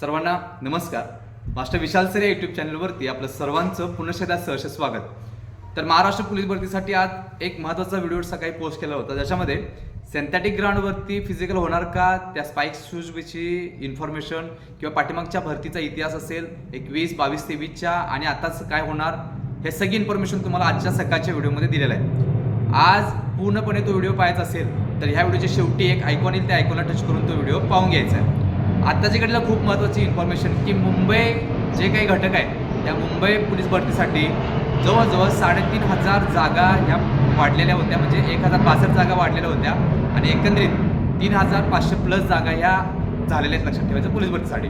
सर्वांना नमस्कार. Master Vishal sir या युट्यूब चॅनलवरती आपलं सर्वांचं पुन्हा सहर्ष स्वागत. तर महाराष्ट्र पोलीस भरतीसाठी आज एक महत्त्वाचा व्हिडिओ सकाळी पोस्ट केला होता. ज्याच्यामध्ये सेंथेटिक ग्राउंडवरती फिजिकल होणार का? त्या स्पाईक शूजविषयी इन्फॉर्मेशन किंवा पाठीमागच्या भरतीचा इतिहास असेल एकवीस बावीस तेवीसच्या आणि आताच काय होणार हे सगळी इन्फॉर्मेशन तुम्हाला आजच्या सकाळच्या व्हिडिओमध्ये दिलेलं आहे. आज पूर्णपणे तो व्हिडिओ पाहायचा असेल तर ह्या व्हिडिओच्या शेवटी एक आयकॉन येईल. त्या आयकॉनला टच करून तो व्हिडिओ पाहून घ्यायचा आहे. आत्ताच्या घडीला खूप महत्त्वाची इन्फॉर्मेशन की मुंबई जे काही घटक आहे त्या मुंबई पोलीस भरतीसाठी जवळजवळ साडेतीन हजार जागा ह्या वाढलेल्या होत्या. म्हणजे एक हजार पासष्ट जागा वाढलेल्या होत्या आणि एकंदरीत तीन हजार पाचशे प्लस जागा ह्या झालेल्या आहेत लक्षात ठेवायचं पोलीस भरतीसाठी.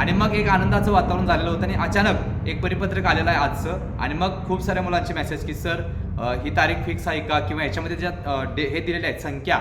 आणि मग एक आनंदाचं वातावरण झालेलं होतं आणि अचानक एक परिपत्रक आलेलं आहे आजचं. आणि मग खूप साऱ्या मुलांचे मेसेज की सर ही तारीख फिक्स आहे का? किंवा याच्यामध्ये ज्या डे हे दिलेले आहेत संख्या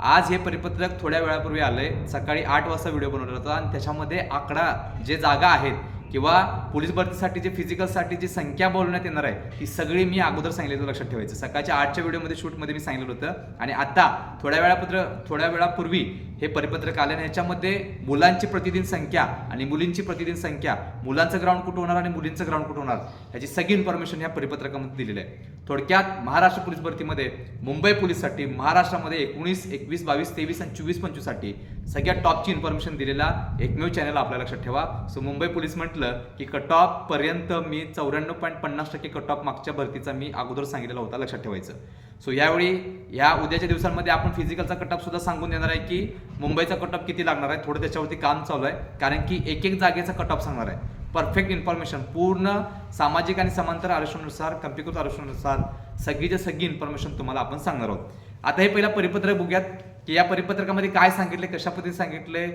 आज हे परिपत्रक थोड्या वेळापूर्वी आलंय. सकाळी आठ वाजता व्हिडिओ बनवला होता आणि त्याच्यामध्ये आकडा जे जागा आहेत किंवा पोलीस भरतीसाठी जे फिजिकलसाठी जी संख्या बोलण्यात येणार आहे ती सगळी मी अगोदर सांगितलं लक्षात ठेवायचं. सकाळच्या आठच्या व्हिडिओमध्ये शूटमध्ये मी सांगितलं होतं. आणि आता थोड्या वेळापत्र थोड्या वेळापूर्वी हे परिपत्रक आले आणि ह्याच्यामध्ये मुलांची प्रतिदिन संख्या आणि मुलींची प्रतिदिन संख्या मुलांचं ग्राउंड कुठं होणार आणि मुलींचं ग्राउंड कुठं होणार ह्याची सगळी इन्फॉर्मेशन ह्या परिपत्रकामध्ये दिलेली आहे. थोडक्यात महाराष्ट्र पोलीस भरतीमध्ये मुंबई पोलीससाठी महाराष्ट्रामध्ये एकोणीस एकवीस बावीस तेवीस आणि चोवीस पंचवीससाठी सगळ्यात टॉपची इन्फॉर्मेशन दिलेला एकमेव चॅनल आपल्या लक्षात ठेवा. सो मुंबई पोलीस म्हटलं की कट पर्यंत मी चौऱ्याण्णव पॉईंट पन्नास टक्के कट ऑफ मागच्या भरतीचा मी अगोदर सांगितलेला होता लक्षात ठेवायचं. सो यावेळी या उद्याच्या दिवसांमध्ये आपण फिजिकलचा कट सुद्धा सांगून देणार आहे की मुंबईचा कटअप किती लागणार आहे थोडं त्याच्यावरती काम चालू आहे. कारण की एक एक जागेचा कटअप सांगणार आहे. परफेक्ट इन्फॉर्मेशन पूर्ण सामाजिक आणि समांतर आरक्षणानुसार कम्प्युटर आरक्षणानुसार सगळीच्या सगळी इन्फॉर्मेशन तुम्हाला आपण सांगणार आहोत. आता हे पहिला परिपत्रक बघूयात की या परिपत्रकामध्ये काय सांगितले कशा पद्धतीने सांगितले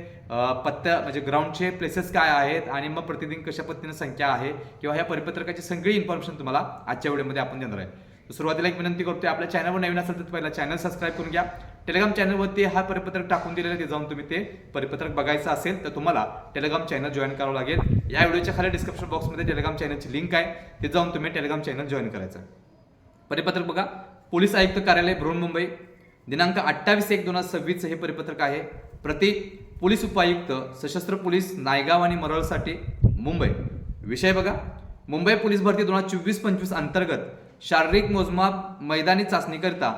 पत्त्या म्हणजे ग्राउंडचे प्लेसेस काय आहेत आणि मग प्रतिदिन कशा पद्धतीने संख्या आहे किंवा ह्या परिपत्रकाची सगळी इन्फॉर्मेशन तुम्हाला आजच्या व्हिडिओमध्ये आपण देणार आहे. सुरुवातीला एक विनंती करतोय आपल्या चॅनलवर नवीन असेल तर पहिला चॅनल सबस्क्राईब करून घ्या. टेलिग्राम चॅनलवरती हा परिपत्रक टाकून दिलेलं आहे, ते जाऊन तुम्ही ते परिपत्रक बघायचं असेल तर तुम्हाला टेलिग्राम चॅनल जॉईन करावं लागेल. या व्हिडिओच्या खाली डिस्क्रिप्शन बॉक्समध्ये टेलिग्राम चॅनलची लिंक आहे ते जाऊन तुम्ही टेलिग्राम चॅनल जॉईन करायचं. परिपत्रक बघा. पोलीस आयुक्त कार्यालय बृहन्मुंबई दिनांक अठ्ठावीस एक दोन हजार सव्वीसचं हे परिपत्रक आहे. प्रति पोलीस उपायुक्त सशस्त्र पोलीस नायगाव आणि मरळसाठी मुंबई. विषय बघा. मुंबई पोलीस भरती दोन हजार चोवीस पंचवीस अंतर्गत शारीरिक मोजमाप मैदानी चाचणीकरिता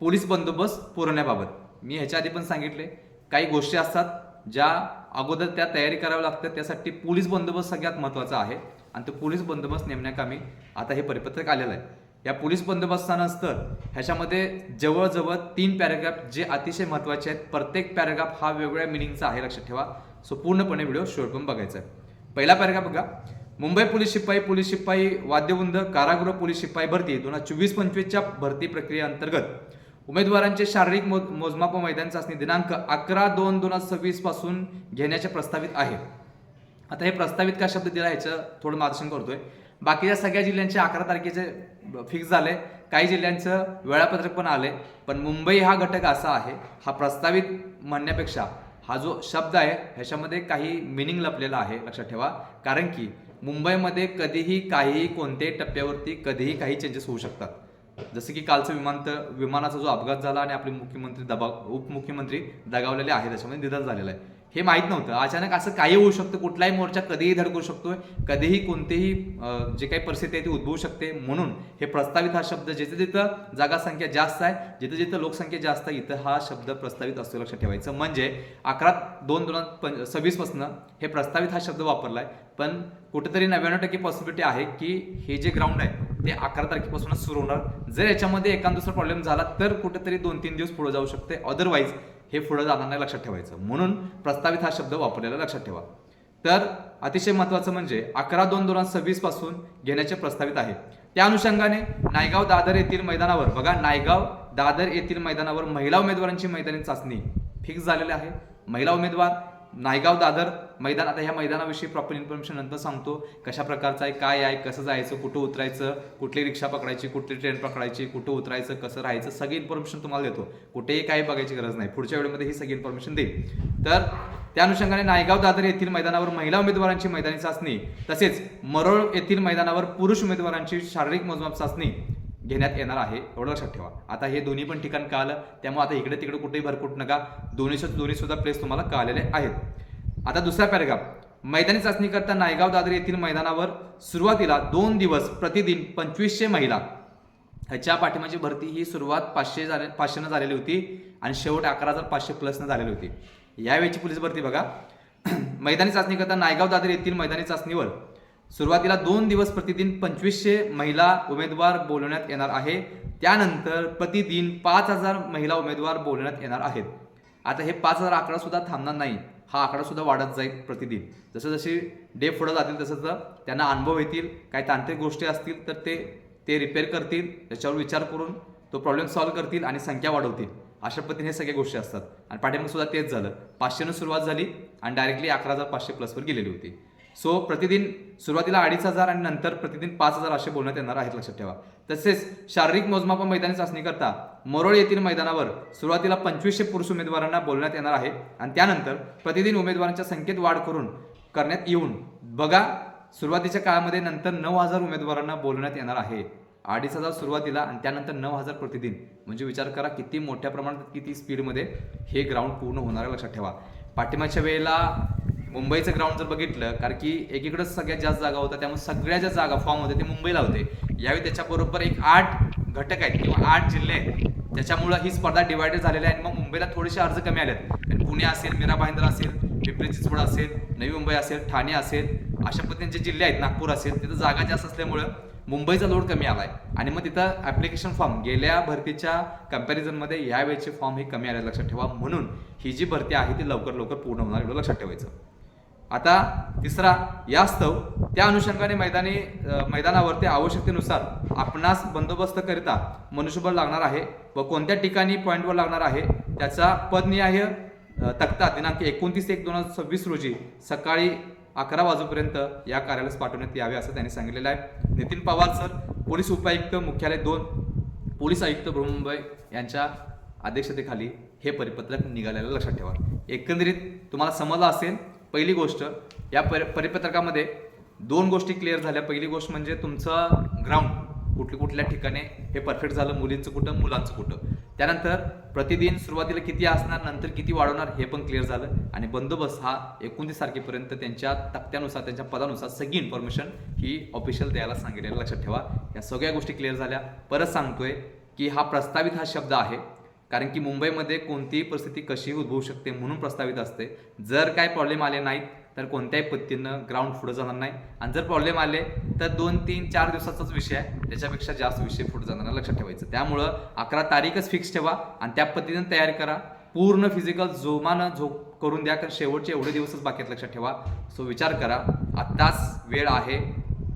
पोलीस बंदोबस्त पुरवण्याबाबत. मी ह्याच्या आधी पण सांगितले काही गोष्टी असतात ज्या अगोदर त्या तयारी कराव्या लागतात त्यासाठी पोलीस बंदोबस्त सगळ्यात महत्त्वाचा आहे. आणि तो पोलीस बंदोबस्त नेमण्याकामी आता हे परिपत्रक आलेलं आहे. या पोलीस बंदोबस्तानंतर ह्याच्यामध्ये जवळजवळ तीन पॅराग्राफ जे अतिशय महत्त्वाचे आहेत प्रत्येक पॅराग्राफ हा वेगवेगळ्या मिनिंगचा आहे लक्षात ठेवा. सो पूर्णपणे व्हिडिओ शेवट बघायचा आहे. पहिला पॅराग्राफ बघा. मुंबई पोलीस शिपाई पोलीस शिपाई वाद्यवृंद कारागृह पोलीस शिपाई भरती दोन हजार चोवीस पंचवीसच्या भरती प्रक्रियेअंतर्गत उमेदवारांचे शारीरिक मो मोजमाप व मैदान चाचणी दिनांक अकरा दोन दोन हजार सव्वीसपासून घेण्याचे प्रस्तावित आहे. आता हे प्रस्तावित का शब्द दिला ह्याचं थोडं मार्गदर्शन करतोय. बाकीच्या सगळ्या जिल्ह्यांचे अकरा तारखेचे फिक्स झाले. काही जिल्ह्यांचं वेळापत्रक पण आले पण मुंबई हा घटक असा आहे हा प्रस्तावित म्हणण्यापेक्षा हा जो शब्द आहे ह्याच्यामध्ये काही मिनिंग लपलेला आहे लक्षात ठेवा. कारण की मुंबईमध्ये कधीही काहीही कोणत्याही टप्प्यावरती कधीही काही चेंजेस होऊ शकतात. जसं की कालचं विमानतळ विमानाचा जो अपघात झाला आणि आपले मुख्यमंत्री दबाव उपमुख्यमंत्री दगावलेले आहे त्याच्यामध्ये निधन झालेलं आहे. हे माहीत नव्हतं. अचानक असं काही होऊ शकतं कुठलाही मोर्चा कधीही धडकू शकतोय कधीही कोणतेही जे काही परिस्थिती आहे ती उद्भवू शकते. म्हणून हे प्रस्तावित हा शब्द जिथे जिथं जागा संख्या जास्त आहे जिथे जिथं लोकसंख्या जास्त आहे इथं हा शब्द प्रस्तावित असतो लक्षात ठेवायचं. म्हणजे अकरा दोन दोन पं सव्वीसपासून हे प्रस्तावित हा शब्द वापरलाय. पण कुठेतरी नव्याण्णव टक्के पॉसिबिलिटी आहे की हे जे ग्राउंड आहे ते अकरा तारखेपासूनच सुरू होणार. जर याच्यामध्ये एखाद दुसरा प्रॉब्लेम झाला तर कुठेतरी दोन तीन दिवस पुढे जाऊ शकते. अदरवाईज हे पुढं जाताना लक्षात ठेवायचं. म्हणून प्रस्तावित हा शब्द वापरलेला लक्षात ठेवा. तर अतिशय महत्वाचं म्हणजे अकरा दोन दोन हजार सव्वीसपासून घेण्याचे प्रस्तावित आहे. त्या अनुषंगाने नायगाव दादर येथील मैदानावर बघा नायगाव दादर येथील मैदानावर महिला उमेदवारांची मैदानी चाचणी फिक्स झालेली आहे. महिला उमेदवार नायगाव दादर मैदान आता ह्या मैदानाविषयी प्रॉपर इन्फॉर्मेशन नंतर सांगतो. कशा प्रकारचं आहे काय आहे कसं जायचं कुठं उतरायचं कुठली रिक्षा पकडायची कुठली ट्रेन पकडायची कुठं उतरायचं कसं राहायचं सगळी इन्फॉर्मेशन तुम्हाला देतो. कुठेही काही बघायची गरज नाही. पुढच्या वेळेमध्ये ही सगळी इन्फॉर्मेशन देईल तर त्या अनुषंगाने नायगाव दादर येथील मैदानावर महिला उमेदवारांची मैदानी चाचणी तसेच मरोळ येथील मैदानावर पुरुष उमेदवारांची शारीरिक मोजमाप चाचणी घेण्यात येणार आहे एवढं लक्षात ठेवा. आता हे दोन्ही पण ठिकाण कळालं त्यामुळे आता इकडे तिकडे कुठेही भरकूट नका. दोन्ही दोन्ही सुद्धा प्लेस तुम्हाला कळालेले आहेत. आता दुसरा पॅरेग्राफ मैदानी चाचणी करता नायगाव दादर येथील मैदानावर सुरुवातीला दोन दिवस प्रतिदिन पंचवीसशे महिला. ह्याच्या पाठिंबाची भरती ही सुरुवात पाचशे झाले पाचशेनं झालेली होती आणि शेवट अकरा हजार पाचशे प्लसनं झालेली होती. यावेळीची पोलीस भरती बघा. मैदानी चाचणी करता नायगाव दादर येथील मैदानी चाचणीवर सुरुवातीला दोन दिवस प्रतिदिन पंचवीसशे महिला उमेदवार बोलवण्यात येणार आहे. त्यानंतर प्रतिदिन पाच हजार महिला उमेदवार बोलवण्यात येणार आहेत. आता हे पाच हजार आकडा सुद्धा थांबणार नाही. हा आकडा सुद्धा वाढत जाईल प्रतिदिन. जसं जसे डे पुढं जातील तसं तर त्यांना अनुभव येतील काही तांत्रिक गोष्टी असतील तर ते ते रिपेअर करतील त्याच्यावर विचार करून तो प्रॉब्लेम सॉल्व्ह करतील आणि संख्या वाढवतील. अशा पद्धतीने हे सगळ्या गोष्टी असतात. आणि पाठिंबा सुद्धा तेच झालं. पाचशेनं सुरुवात झाली आणि डायरेक्टली अकरा हजार पाचशे प्लसवर गेलेली होती. सो प्रतिदिन सुरुवातीला अडीच हजार आणि नंतर प्रतिदिन पाच हजार असे बोलण्यात येणार आहेत लक्षात ठेवा. तसेच शारीरिक मोजमाप मैदानी चाचणी करता मोरोळ येथील मैदानावर सुरुवातीला पंचवीसशे पुरुष उमेदवारांना बोलण्यात येणार आहे आणि त्यानंतर प्रतिदिन उमेदवारांच्या संख्येत वाढ करून करण्यात येऊन बघा सुरुवातीच्या काळामध्ये नंतर नऊ हजार उमेदवारांना बोलण्यात येणार आहे. अडीच हजार सुरुवातीला आणि त्यानंतर नऊ हजार प्रतिदिन. म्हणजे विचार करा किती मोठ्या प्रमाणात किती स्पीडमध्ये हे ग्राउंड पूर्ण होणार आहे लक्षात ठेवा. पाठिंबाच्या वेळेला मुंबईचं ग्राउंड जर बघितलं कारण की एकीकडेच सगळ्यात जास्त जागा होत्या त्यामुळे सगळ्या ज्या जागा फॉर्म होते ते मुंबईला होते. यावेळी त्याच्याबरोबर एक आठ घटक आहेत किंवा आठ जिल्हे आहेत. त्याच्यामुळं ही स्पर्धा डिवायडेड झालेली आहे आणि मग मुंबईला थोडेसे अर्ज कमी आलेत. आणि पुणे असेल मीरा भाईंदर असेल पिंपरी चिंचवड असेल नवी मुंबई असेल ठाणे असेल अशा पद्धतीने जे जिल्हे आहेत नागपूर असेल तिथं जागा जास्त असल्यामुळं मुंबईचा लोड कमी आला आहे आणि मग तिथं ऍप्लिकेशन फॉर्म गेल्या भरतीच्या कम्पॅरिझनमध्ये यावेळेचे फॉर्म हे कमी आले लक्षात ठेवा. म्हणून ही जी भरती आहे ती लवकर लवकर पूर्ण होणार एवढं लक्षात ठेवायचं. आता तिसरा यास्तव त्या अनुषंगाने मैदानी मैदानावरती आवश्यकतेनुसार आपणास बंदोबस्तकरिता मनुष्यबळ लागणार आहे व कोणत्या ठिकाणी पॉईंटवर लागणार आहे त्याचा पदनिहाय तक्ता दिनांक एकोणतीस एक दोन हजार सव्वीस रोजी सकाळी अकरा वाजेपर्यंत या कार्यालयास पाठवण्यात यावे असं त्यांनी सांगितलेलं आहे. नितीन पवार सर पोलीस उपायुक्त मुख्यालय दोन पोलीस आयुक्त बृहमुंबई यांच्या अध्यक्षतेखाली हे परिपत्रक निघालेलं लक्षात ठेवा. एकंदरीत तुम्हाला समजलं असेल पहिली गोष्ट या परि परिपत्रकामध्ये दोन गोष्टी क्लिअर झाल्या. पहिली गोष्ट म्हणजे तुमचं ग्राउंड कुठल्या कुठल्या ठिकाणी हे परफेक्ट झालं मुलींचं कुठं मुलांचं कुठं. त्यानंतर प्रतिदिन सुरुवातीला किती असणार नंतर किती वाढवणार हे पण क्लिअर झालं. आणि बंदोबस्त हा एकोणतीस तारखेपर्यंत त्यांच्या तक्त्यानुसार त्यांच्या पदानुसार सगळी इन्फॉर्मेशन ही ऑफिशियल द्यायला सांगितलेलं लक्षात ठेवा. या सगळ्या गोष्टी क्लिअर झाल्या. परत सांगतोय की हा प्रस्तावित हा शब्द आहे. कारण की मुंबईमध्ये कोणतीही परिस्थिती कशीही उद्भवू शकते म्हणून प्रस्तावित असते. जर काय प्रॉब्लेम आले नाहीत तर कोणत्याही पद्धतीनं ग्राउंड पुढे जाणार नाही. आणि जर प्रॉब्लेम आले तर दोन तीन चार दिवसाचाच विषय आहे. त्याच्यापेक्षा जास्त विषय पुढे जाणार नाही, लक्षात ठेवायचं. त्यामुळं अकरा तारीखच फिक्स ठेवा आणि त्या पद्धतीनं तयारी करा. पूर्ण फिजिकल जोमानं झोप करून द्या कारण शेवटचे एवढे दिवसच बाकी आहेत लक्षात ठेवा. सो विचार करा आत्ताच वेळ आहे.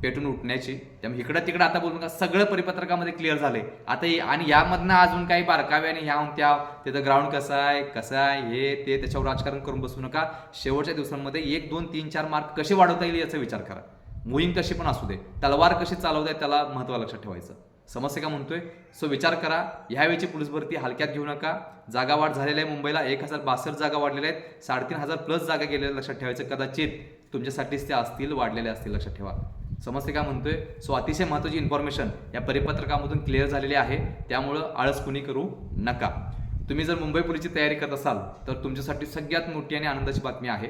पेटून उठण्याची. त्यामुळे इकडं तिकडं आता बोलून का सगळं परिपत्रकामध्ये क्लिअर झालंय. आता आणि यामधनं अजून काही बारकावे आणि ह्या त्या तिथं ग्राउंड कसं आहे कसं आहे हे ते त्याच्यावर राजकारण करून बसू नका. शेवटच्या दिवसांमध्ये एक दोन तीन चार मार्क कसे वाढवता येईल याचा विचार करा. मोहीम कशी पण असू दे. तलवार कशी चालवता येईल त्याला महत्त्व लक्षात ठेवायचं. समस्या का म्हणतोय? सो विचार करा. ह्यावेळीची पोलीस भरती हलक्यात घेऊ नका. जागा वाढ झालेल्या आहे मुंबईला. एक हजार बासष्ट जागा वाढलेल्या आहेत. साडेतीन हजार प्लस जागा गेलेल्या लक्षात ठेवायचं. कदाचित तुमच्यासाठीच त्या असतील वाढलेल्या असतील लक्षात ठेवा. समजते का म्हणतोय? सो अतिशय महत्त्वाची इन्फॉर्मेशन या परिपत्रकामधून क्लिअर झालेली आहे. त्यामुळं आळस कुणी करू नका. तुम्ही जर मुंबई पोलीसची तयारी करत असाल तर तुमच्यासाठी सगळ्यात मोठी आणि आनंदाची बातमी आहे.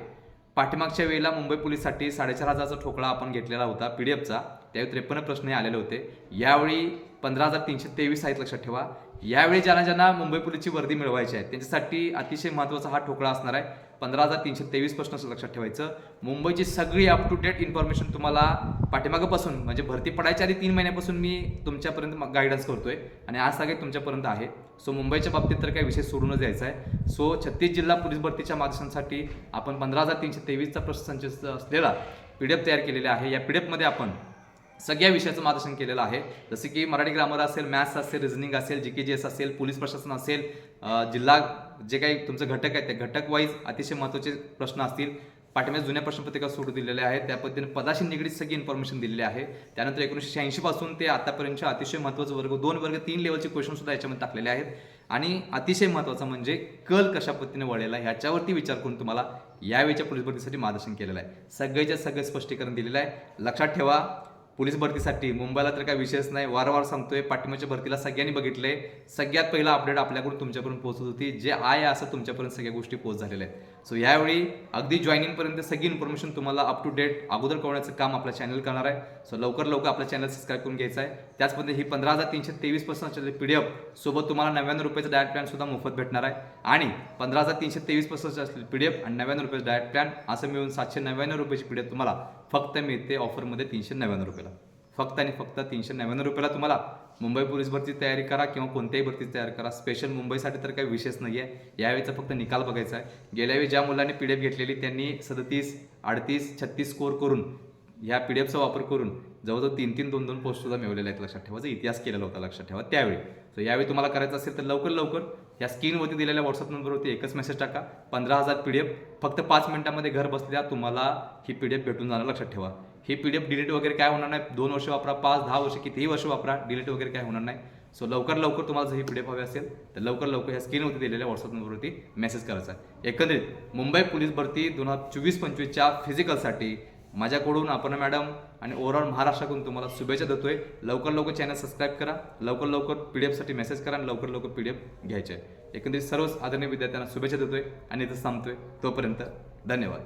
पाठीमागच्या वेळेला मुंबई पोलीससाठी साडेचार हजारचा ठोकळा आपण घेतलेला होता पी डी एफचा. त्यावेळी त्रेपन्न प्रश्नही आलेले होते. यावेळी पंधरा हजार तीनशे तेवीस आहेत लक्षात ठेवा. यावेळी ज्यांना ज्यांना मुंबई पोलीसची वर्दी मिळवायची आहे त्यांच्यासाठी अतिशय महत्त्वाचा हा ठोकळा असणार आहे. पंधरा हजार तीनशे तेवीस प्रश्न असं लक्षात ठेवायचं. मुंबईची सगळी अप टू डेट इन्फॉर्मेशन तुम्हाला पाठीमागापासून म्हणजे भरती पडायच्या आधी तीन महिन्यापासून मी तुमच्यापर्यंत गायडन्स करतोय आणि आज सगळे तुमच्यापर्यंत आहे. सो मुंबईच्या बाबतीत तर काही विषय सोडूनच द्यायचा आहे. सो छत्तीस जिल्हा पोलीस भरतीच्या मार्गदर्शनासाठी आपण पंधरा हजार तीनशे तेवीसचा प्रश्नसंच असलेला पी डी एफ तयार केलेला आहे. या पी डी एफमध्ये आपण सगळ्या विषयाचं मार्गदर्शन केलेलं आहे. जसे की मराठी ग्रामर असेल मॅथ्स असेल रिझनिंग असेल जी के जी एस असेल पोलीस प्रशासन असेल जिल्हा जे काही तुमचं घटक आहेत त्या घटक वाईज अतिशय महत्त्वाचे प्रश्न असतील. पाठीमागे जुन्या प्रश्नपत्रिका सोडून दिलेल्या आहेत. त्या पद्धतीने पदाशी निगडीत सगळी इन्फॉर्मेशन दिलेली आहे. त्यानंतर एकोणीसशे शहाऐंशी पासून ते आतापर्यंतच्या अतिशय महत्त्वाचं वर्ग दोन वर्ग तीन लेवलचे क्वेश्चन सुद्धा याच्यामध्ये टाकलेले आहेत. आणि अतिशय महत्त्वाचा म्हणजे कल कशा पद्धतीने वळलेला आहे ह्याच्यावरती विचार करून तुम्हाला यावेळीच्या पोलीस भरतीसाठी मार्गदर्शन केलेलं आहे. सगळ्याच्या सगळं स्पष्टीकरण दिलेलं आहे. लक्षात ठेवा पोलीस भरतीसाठी. मुंबईला तर काय विषयच नाही. वारंवार सांगतोय पाठिंबाच्या भरतीला सगळ्यांनी बघितलंय. सगळ्यात पहिला अपडेट आपल्याकडून तुमच्यापर्यंत पोहोचत होती. जे आहे असं तुमच्यापर्यंत सगळ्या गोष्टी पोहोच झालेल्या आहेत. सो यावेळी अगदी जॉईनिंगपर्यंत सगळी इन्फॉर्मेशन तुम्हाला अप टू डेट अगोदर कळवण्याचं काम आपल्या चॅनल करणार आहे. सो लवकर लवकर आपल्या चॅनल सबस्क्राईब करून घ्यायचं आहे. त्याचमध्ये ही पंधरा हजार तीनशे तेवीस पर्सेंट पी डी एफ सोबत तुम्हाला नव्याण्णव रुपयाचं डायट प्लॅन सुद्धा मोफत भेटणार आहे. आणि पंधरा हजार तीनशे तेवीस पर्सेंट असलेली पी डी एफ आणि नव्याण्णव रुपयाचा डायट प्लॅन असं मिळून सातशे नव्याण्णव रुपयाची पी डी एफ तुम्हाला फक्त मिळते ऑफरमध्ये तीनशे नव्याण्णव रुपयाला. फक्त आणि फक्त तीनशे नव्याण्णव रुपयाला तुम्हाला मुंबई पोलीस भरती तयारी करा किंवा कोणत्याही भरती तयार करा. स्पेशल मुंबईसाठी तर काही विशेष नाही आहे यावेळीचा फक्त निकाल बघायचा आहे. गेल्या वेळी ज्या मुलांनी पी डी एफ घेतलेली त्यांनी सदतीस अडतीस छत्तीस स्कोर करून ह्या पी डी एफचा वापर करून जवळजवळ तीन तीन दोन दोन पोस्ट सुद्धा मिळवलेल्या आहेत लक्षात ठेवा. इतिहास केलेला होता लक्षात ठेवा. त्यावेळी. तर यावेळी तुम्हाला करायचं असेल तर लवकर लवकर या स्क्रीनवरती दिलेल्या व्हॉट्सअप नंबरवरती एकच मेसेज टाका. पंधरा हजार पी डी एफ फक्त पाच मिनिटामध्ये घर बसल्या तुम्हाला ही पी डी एफ भेटून जाणार लक्षात ठेवा. ही पी डी एफ डिलीट वगैरे काय होणार नाही? दोन वर्ष वापरा पाच दहा वर्ष कितीही वर्ष वापरा डिलीट वगैरे काय होणार नाही. सो लवकर लवकर तुम्हाला जर ही पी डी एफ हवी असेल तर लवकर लवकर ह्या स्क्रीनवरती दिलेल्या व्हॉट्सअप नंबरवरती मेसेज करायचा आहे. एकंदरीत मुंबई पोलीस भरती दोन हजार चोवीस पंचवीसच्या फिजिकलसाठी माझ्याकडून आपण मॅडम आणि ओव्हरऑल महाराष्ट्राकडून तुम्हाला शुभेच्छा देतो आहे लवकर लवकर चॅनल सबस्क्राईब करा. लवकर लवकर पी डी एफसाठी मेसेज करा आणि लवकर लवकर पी डी एफ घ्यायचे. आहे एकंदरीत सर्वच आदरणीय विद्यार्थ्यांना शुभेच्छा देतोय आणि इथं सांगतोय तोपर्यंत धन्यवाद.